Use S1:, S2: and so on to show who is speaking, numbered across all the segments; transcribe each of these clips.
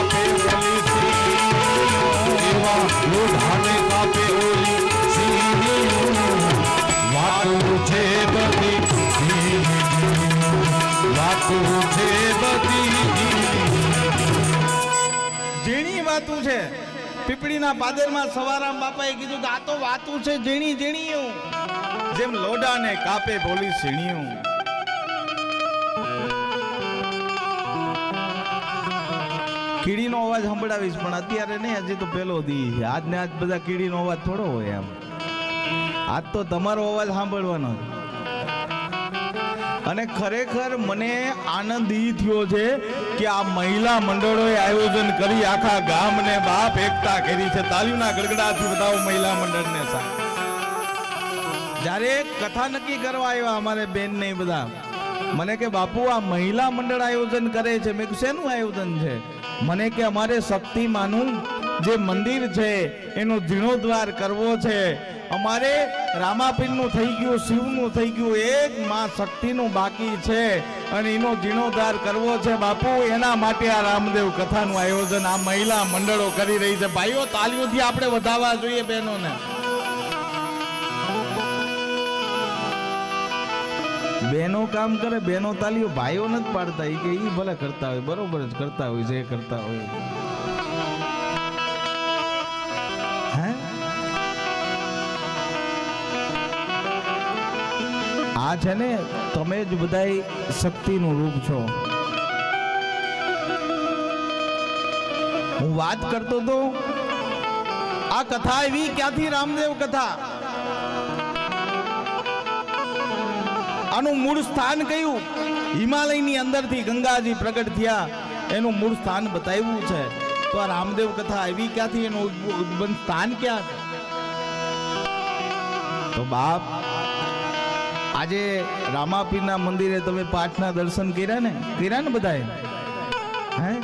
S1: કાપે ઓલી સિંહ કાપે ઓલી સિંહ વાતું છે. પીપળીના પાદરમાં સવારામ બાપાએ કીધું કે આ વાતું છે, ઝીણી ઝીણી જેમ લોડાને કાપે બોલી ઝીણ્યું કીડીનો અવાજ સંભળાવીશ, પણ અત્યારે નહીં, હજી તો પેલો દી છે. આજ ને આજ બધા કીડીનો અવાજ થોડો હોય એમ. આજ તો તમારો અવાજ સાંભળવાનો અને ખરેખર મને આનંદ ઈ થયો છે કે આ મહિલા મંડળોએ આયોજન કરી, આખા ગામને બાપ એકતા કરી છે. તાલીમના ગડગડાથી બતાવો મહિલા મંડળને સાહેબ જ્યારે કથા નક્કી કરવા આવ્યા અમારે બેન ને બધા, મને કે, બાપુ, આ મહિલા મંડળ આયોજન કરે છે. મેં શેનું આયોજન છે? મને કે અમારે શક્તિમાનું જે મંદિર છે, એનો જીર્ણોદ્વાર કરવો છે. અમારે રામાપીરનું થઈ ગયું, શિવનું થઈ ગયું, એક માં શક્તિનું બાકી છે અને એનો જીર્ણોદ્ધાર કરવો છે. બાપુ, એના માટે આ રામદેવ કથાનું આયોજન આ મહિલા મંડળો કરી રહી છે. ભાઈઓ તાલીઓથી આપણે વધાવવા જોઈએ બહેનોને. બહેનો કામ કરે બહેનો તાલીઓ ભાઈઓ નથી પાડતા. એ કે એ ભલે કરતા હોય, બરોબર જ કરતા હોય, જે કરતા હોય. આ છે ને, તમે જ બધાય શક્તિનું રૂપ છો. હું વાત કરતો તો, આ કથા એવી, ક્યાંથી રામદેવ કથા? આનું મૂળ સ્થાન કયું? હિમાલયની અંદરથી ગંગાજી પ્રગટ થયા. એનું મૂળ સ્થાન બતાવ્યું છે. તો આ રામદેવ કથા આવી ક્યાંથી? એનું ઉદ્ભવન સ્થાન ક્યાં? છે તો બાપ, આજે રામાપીરના મંદિરે તમે પાઠના દર્શન કર્યા ને? કર્યા ને બધાએ? હે?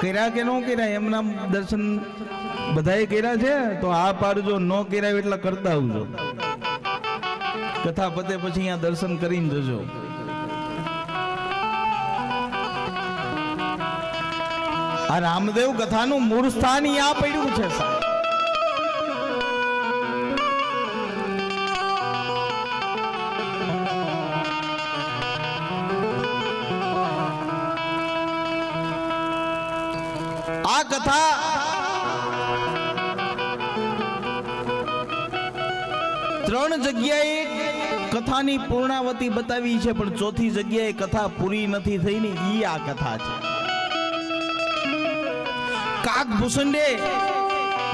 S1: કર્યા કે ન કર્યા? એમના દર્શન બધાએ કર્યા છે? તો આ પાડજો ન કર્યા એટલે કરતા આવજો. કથા પતે પછી અહીંયા દર્શન કરીને જજો. આ રામદેવ કથાનું મૂળ સ્થાન અહીંયા પડ્યું છે આ કથા ત્રણ જગ્યાએ કથાની પૂર્ણાવતી બતાવી છે, પણ ચોથી જગ્યાએ કથા પૂરી નથી થઈ ને ઈ આ કથા છે. કાક ભૂષંડે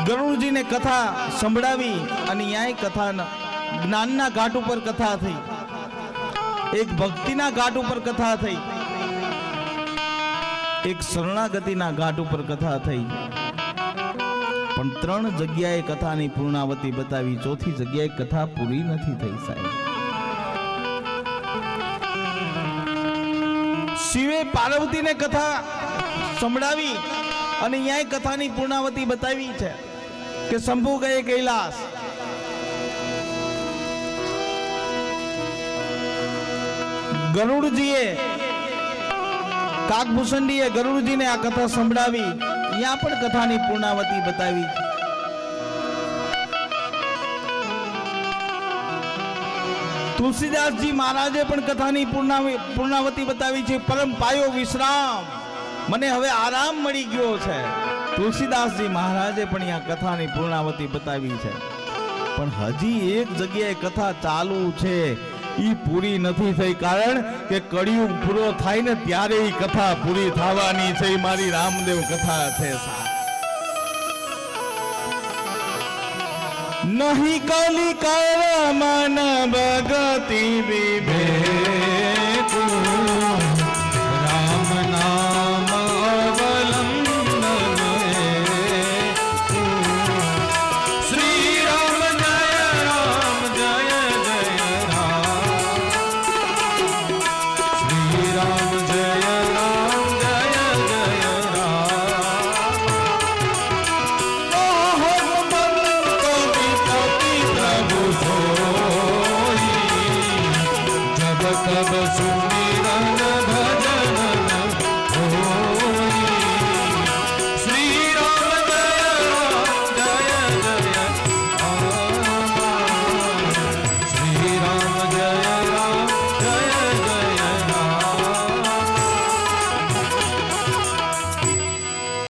S1: ગરુડજીને કથા સંભળાવી અને ન્યાય કથા જ્ઞાનના ઘાટ ઉપર કથા થઈ. એક ભક્તિના ઘાટ ઉપર કથા થઈ. એક શરણાગતિના ઘાટ ઉપર કથા થઈ. પણ ત્રણ જગ્યાએ કથાની પૂર્ણાવતી બતાવી, ચોથી જગ્યાએ કથા પૂરી નથી થઈ સાહેબ. શિવે પાર્વતીને કથા સંભળાવી અને અહીંયા કથાની પૂર્ણાવતી બતાવી છે કે શંભુ ગયે કૈલાસ ગરુડજીએ કાકભૂષણજીએ ગરુડજીને આ કથા સંભળાવી ત્યાં પણ કથાની પૂર્ણાવતી બતાવી. તુલસીદાસજી મહારાજે પણ કથાની પૂર્ણાવતી બતાવી છે, પરમ પાયો વિશ્રામ. મને હવે આરામ મળી ગયો છે. તુલસીદાસજી મહારાજે પણ અહીંયા કથાની પૂર્ણાવતી બતાવી છે. પણ હજી એક જગ્યાએ કથા ચાલુ છે. ઈ પૂરી નથી થઈ કારણ કે કળિયુગ પૂરો થાય ને ત્યારે ઈ કથા પૂરી થવાની છે. મારી રામદેવ કથા છે નહીં કલી કર મન ભગતિ વિવેક
S2: भज